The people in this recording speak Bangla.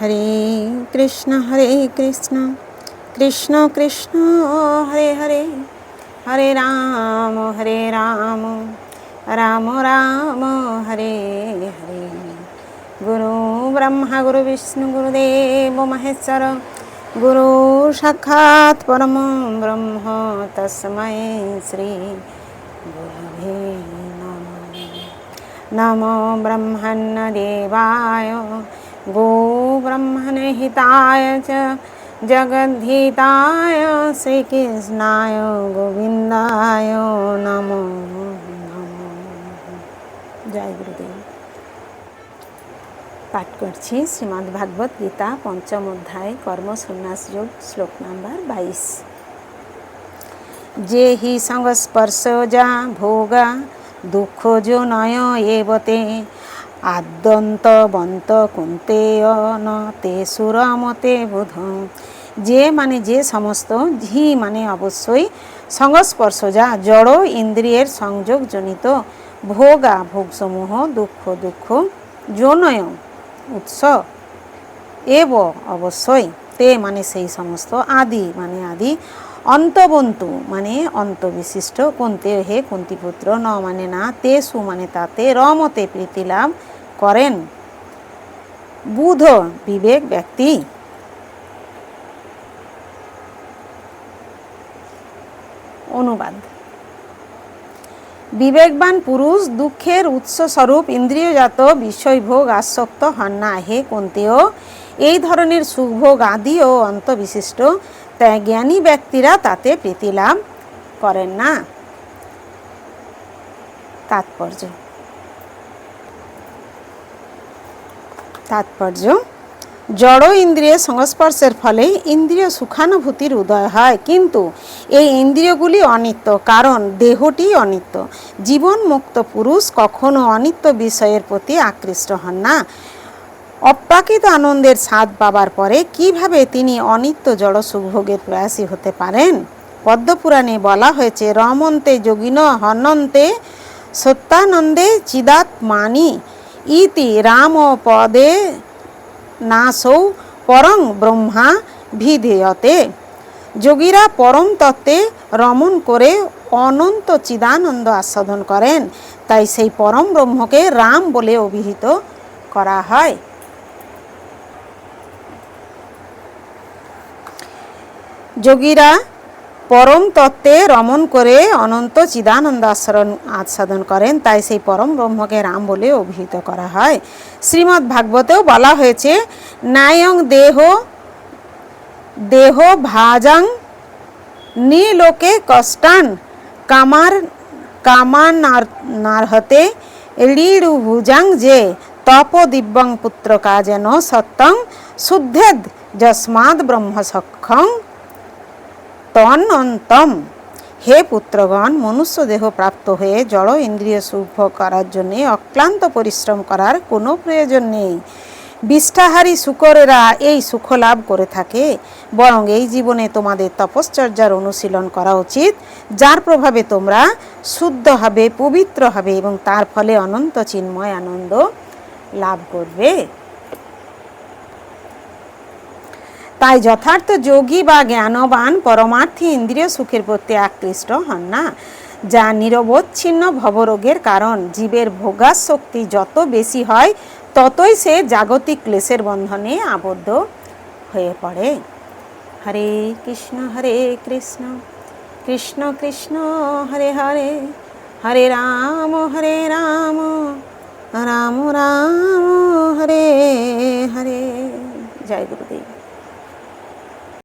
হরে কৃষ্ণ হরে কৃষ্ণ কৃষ্ণ কৃষ্ণ, হরে হরে হরে রাম হরে রাম রাম রাম, হরে হরে। গুরু ব্রহ্মা, গুরু বিষ্ণু, গুরুদেব, মহেশ্বর, গুরু সাক্ষাৎ পরম ব্রহ্ম তস্मै শ্রী গুরবে নমঃ। নমো ব্রহ্মণ্যদেবায় गोब्रह्मणहिताय च जगद्धिताय श्रीकृष्णाय গোবিন্দায় নমো নমো জয় গুরুদেব পাঠ করছি শ্রীমদ্ ভাগবত গীতা পঞ্চম অধ্যায় কর্মসন্ন্যাস যোগ শ্লোক নাম্বার বাইশ যে হি সংস্পর্শ যা ভোগা দুঃখ যো নয় এবতে আদ্যন্ত বন্ত কুন্তে ন তে সুরমতে বোধ। যে মানে যে সমস্ত, ঝি মানে অবশ্যই সংস্পর্শ যা জড় ইন্দ্রিয়ের সংযোগজনিত ভোগা ভোগসমূহ, দুঃখ দুঃখ জনয় উৎস এব অবশ্যই। তে মানে সেই সমস্ত আদি মানে আদি অন্তবন্তু মানে অন্তবিশিষ্ট, কুন্তে হে কুন্তিপুত্র, ন মানে না তেসু মানে তাতে, রমতে প্রীতি লাভ করেন। বুধ বিবেক ব্যক্তি। অনুবাদ। বিবেকবান পুরুষ, দুঃখের উৎসস্বরূপ, ইন্দ্রিয়জাত বিষয়ভোগ আসক্ত হন না। হে কুন্তেও, এই ধরনের সুখভোগ আদি ও অন্তবিশিষ্ট। তাই জ্ঞানী ব্যক্তিরা তাতে প্রীতি লাভ করেন না। তাৎপর্য। তাৎপর্য। জড় ইন্দ্রিয় সংস্পর্শের ফলে ইন্দ্রিয় সুখানুভূতির উদয় হয়। কিন্তু এই ইন্দ্রিয়গুলি অনিত্য, কারণ দেহটি অনিত্য। জীবন মুক্ত পুরুষ কখনো অনিত্য বিষয়ের প্রতি আকৃষ্ট হন না। অপ্রাকৃত আনন্দের স্বাদ পাবার পরে কীভাবে তিনি অনিত্য জড় সুখভোগের প্রয়াসী হতে পারেন? পদ্মপুরাণে বলা হয়েছে, রমন্তে যোগিন হনন্তে সত্যানন্দে চিদাত্মানি ইতি রাম পদে নাসৌ পরং ব্রহ্মা ভিধেয়তে। যোগীরা পরম তত্ত্বে রমণ করে অনন্ত চিদানন্দ আস্বাদন করেন। তাই সেই পরম ব্রহ্মকে রাম বলে অভিহিত করা হয়। যোগীরা পরম তত্ত্বে রমণ করে অনন্ত চিদানন্দ আচরণ আস্বাদন করেন। তাই সেই পরম ব্রহ্মকে রাম বলে অভিহিত করা হয়। শ্রীমদ্ ভাগবতেও বলা হয়েছে, নায়ং দেহ দেহ ভাজাং, নিলোকে কষ্টান, কামার কামান নারহতে ভুজাং যে, তপ দিব্যং পুত্র কাজেন সত্যং, শুদ্ধেদ যস্মাদ ব্রহ্ম সক্ষং তন্নন্তম। হে পুত্রগণ মনুষ্য দেহ প্রাপ্ত হয়ে জড় ইন্দ্রিয় সুখ করার জন্যে অক্লান্ত পরিশ্রম করার কোনো প্রয়োজন নেই। বিষ্ঠাহারী শুকরেরা এই সুখ লাভ করে থাকে। বরং এই জীবনে তোমাদের তপশ্চর্যার অনুশীলন করা উচিত, যার প্রভাবে তোমরা শুদ্ধ হবে, পবিত্র হবে এবং তার ফলে অনন্ত চিন্ময় আনন্দ লাভ করবে। তাই যথার্থ যোগী বা জ্ঞানবান পরমার্থী ইন্দ্রিয় সুখের প্রতি আকৃষ্ট হন না, যা নিরবচ্ছিন্ন ভবরোগের কারণ। জীবের ভোগাশক্তি যত বেশি হয়, ততই সে জাগতিক ক্লেশের বন্ধনে আবদ্ধ হয়ে পড়ে। হরে কৃষ্ণ হরে কৃষ্ণ কৃষ্ণ কৃষ্ণ, হরে হরে হরে রাম হরে রাম রাম রাম, হরে হরে। জয় গুরুদেব।